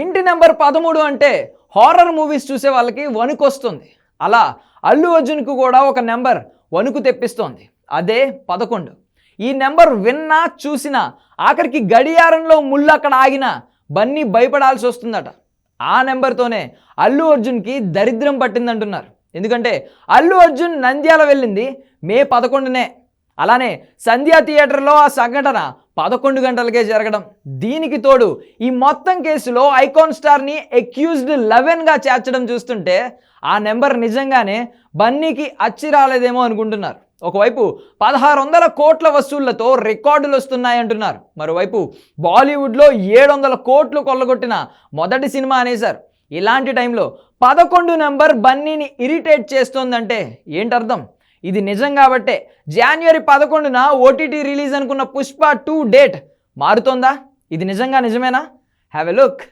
ఇంటి నెంబర్ పదమూడు అంటే హారర్ మూవీస్ చూసే వాళ్ళకి వణుకు వస్తుంది అలా అల్లు అర్జున్కు కూడా ఒక నెంబర్ వణుకు తెప్పిస్తోంది. అదే పదకొండు. ఈ నెంబర్ విన్నా చూసినా ఆఖరికి గడియారంలో ముళ్ళు అక్కడ ఆగినా బన్నీ భయపడాల్సి వస్తుందట. ఆ నెంబర్తోనే అల్లు అర్జున్కి దరిద్రం పట్టిందంటున్నారు. ఎందుకంటే అల్లు అర్జున్ నంద్యాల వెళ్ళింది మే పదకొండునే. అలానే సంధ్యా థియేటర్లో ఆ సంఘటన పదకొండు గంటలకే జరగడం. దీనికి తోడు ఈ మొత్తం కేసులో ఐకాన్ స్టార్ని ఎక్యూజ్డ్ లెవెన్గా చేర్చడం చూస్తుంటే ఆ నెంబర్ నిజంగానే బన్నీకి అచ్చి రాలేదేమో అనుకుంటున్నారు. ఒకవైపు పదహారు వందల కోట్ల వసూళ్ళతో రికార్డులు వస్తున్నాయంటున్నారు మరోవైపు బాలీవుడ్లో ఏడు వందల కోట్లు కొల్లగొట్టిన మొదటి సినిమా అనేశారు. ఇలాంటి టైంలో పదకొండు నెంబర్ బన్నీని ఇరిటేట్ చేస్తోందంటే ఏంటర్థం? ఇది నిజం కాబట్టే జనవరి పదకొండున ఓటీటీ రిలీజ్ అనుకున్న పుష్ప టూ డేట్ మారుతోందా? ఇది నిజంగా నిజమేనా? Have a look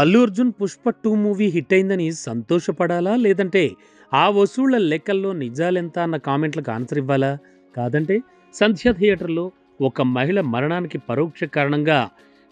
Allu Arjun Pushpa two movie hit అయిందని సంతోషపడాలా? లేదంటే ఆ వసూళ్ళ లెక్కల్లో నిజాలెంత అన్న కామెంట్లకు ఆన్సర్ ఇవ్వాలా? కాదంటే సంధ్య థియేటర్లో ఒక మహిళ మరణానికి పరోక్ష కారణంగా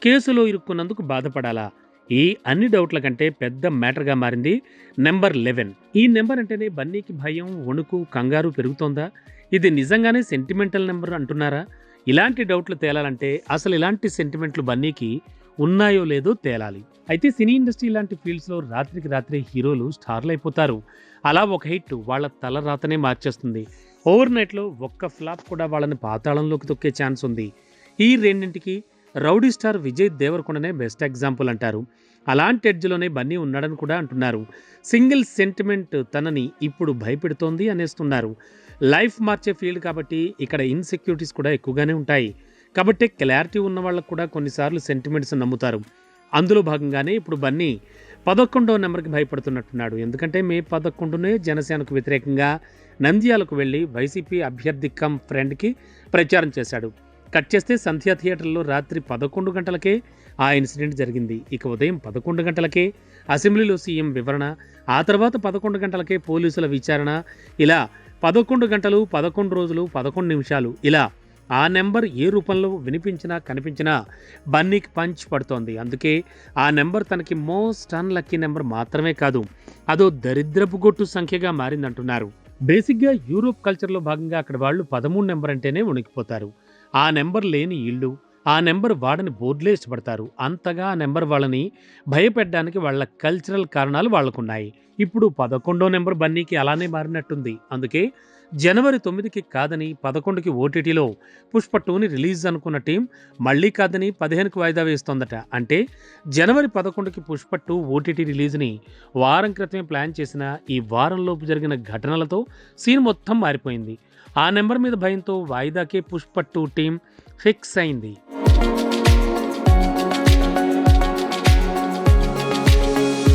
కేసులో ఇరుక్కున్నందుకు బాధపడాలా? ఈ అన్ని డౌట్ల కంటే పెద్ద మ్యాటర్గా మారింది నెంబర్ లెవెన్. ఈ నెంబర్ అంటేనే బన్నీకి భయం వణుకు కంగారు పెరుగుతోందా? ఇది నిజంగానే సెంటిమెంటల్ నెంబర్ అంటున్నారా? ఇలాంటి డౌట్లు తేలాలంటే అసలు ఇలాంటి సెంటిమెంట్లు బన్నీకి ఉన్నాయో లేదో తేలాలి. అయితే సినీ ఇండస్ట్రీ లాంటి ఫీల్డ్స్లో రాత్రికి రాత్రి హీరోలు స్టార్లు అయిపోతారు అలా ఒక హిట్ వాళ్ళ తల రాతనే మార్చేస్తుంది. ఓవర్ నైట్లో ఒక్క ఫ్లాప్ కూడా వాళ్ళని పాతాళంలోకి తొక్కే ఛాన్స్ ఉంది. ఈ రెండింటికి రౌడీ స్టార్ విజయ్ దేవరకొండనే బెస్ట్ ఎగ్జాంపుల్ అంటారు. అలాంటి ఎడ్జ్లోనే బన్నీ ఉన్నాడని కూడా అంటున్నారు. సింగిల్ సెంటిమెంట్ తనని ఇప్పుడు భయపెడుతోంది అనేస్తున్నారు. లైఫ్ మార్చే ఫీల్డ్ కాబట్టి ఇక్కడ ఇన్సెక్యూరిటీస్ కూడా ఎక్కువగానే ఉంటాయి. కాబట్టి క్లారిటీ ఉన్న వాళ్ళకు కూడా కొన్నిసార్లు సెంటిమెంట్స్ నమ్ముతారు. అందులో భాగంగానే ఇప్పుడు బన్నీ పదకొండవ నెంబర్కి భయపడుతున్నట్టున్నాడు. ఎందుకంటే మే పదకొండునే జనసేనకు వ్యతిరేకంగా నంద్యాలకు వెళ్ళి వైసీపీ అభ్యర్థి కమ్ ఫ్రెండ్కి ప్రచారం చేశాడు. కట్ చేస్తే సంధ్యా థియేటర్లో రాత్రి పదకొండు గంటలకే ఆ ఇన్సిడెంట్ జరిగింది. ఇక ఉదయం పదకొండు గంటలకే అసెంబ్లీలో సీఎం వివరణ ఆ తర్వాత పదకొండు గంటలకే పోలీసుల విచారణ. ఇలా పదకొండు గంటలు పదకొండు రోజులు పదకొండు నిమిషాలు ఇలా ఆ నెంబర్ ఏ రూపంలో వినిపించినా కనిపించినా బన్నీకి పంచ్ పడుతోంది. అందుకే ఆ నెంబర్ తనకి మోస్ట్ అన్లక్కీ నెంబర్ మాత్రమే కాదు అదో దరిద్రపు గొట్టు సంఖ్యగా మారిందంటున్నారు. బేసిక్గా యూరోప్ కల్చర్లో భాగంగా అక్కడ వాళ్ళు పదమూడు నెంబర్ అంటేనే ఉనికిపోతారు ఆ నెంబర్ లేని ఇళ్ళు ఆ నెంబర్ వాడని బోర్డులే ఇష్టపడతారు అంతగా ఆ నెంబర్ వాళ్ళని భయపెట్టడానికి వాళ్ళ కల్చరల్ కారణాలు వాళ్ళకున్నాయి. ఇప్పుడు పదకొండో నెంబర్ బన్నీకి అలానే మారినట్టుంది. అందుకే జనవరి తొమ్మిదికి కాదని పదకొండుకి ఓటీటీలో పుష్ప టూని రిలీజ్ అనుకున్న టీం మళ్ళీ కాదని పదిహేనుకి వాయిదా వేస్తోందట. అంటే జనవరి పదకొండుకి పుష్ప టూ ఓటీటీ రిలీజ్ని వారం క్రితమే ప్లాన్ చేసిన ఈ వారంలోపు జరిగిన ఘటనలతో సీన్ మొత్తం మారిపోయింది. ఆ నెంబర్ మీద భయంతో వాయిదాకే పుష్ప టూ టీం ఫిక్స్ అయింది.